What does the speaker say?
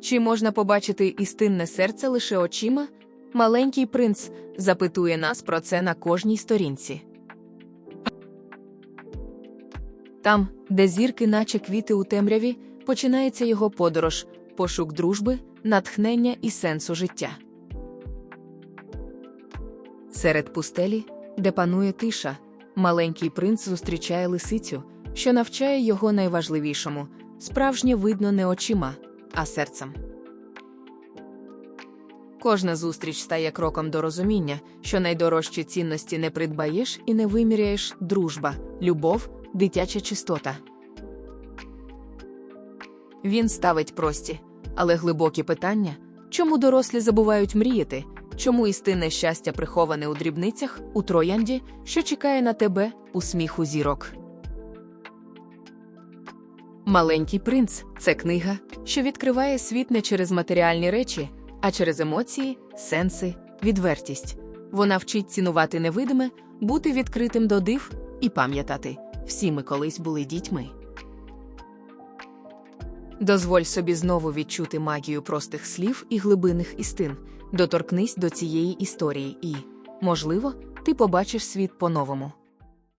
Чи можна побачити істинне серце лише очима? Маленький принц запитує нас про це на кожній сторінці. Там, де зірки, наче квіти у темряві, починається його подорож, пошук дружби, натхнення і сенсу життя. Серед пустелі, де панує тиша, маленький принц зустрічає лисицю, що навчає його найважливішому справжнє видно не очима, а серцем. Кожна зустріч стає кроком до розуміння, що найдорожчі цінності не придбаєш і не виміряєш дружба, любов, дитяча чистота. Він ставить прості, але глибокі питання, чому дорослі забувають мріяти, чому істинне щастя приховане у дрібницях, у троянді, що чекає на тебе у сміху зірок. Маленький принц це книга, що відкриває світ не через матеріальні речі, а через емоції, сенси, відвертість. Вона вчить цінувати невидиме, бути відкритим до див і пам'ятати, всі ми колись були дітьми. Дозволь собі знову відчути магію простих слів і глибинних істин, доторкнись до цієї історії і, можливо, ти побачиш світ по-новому.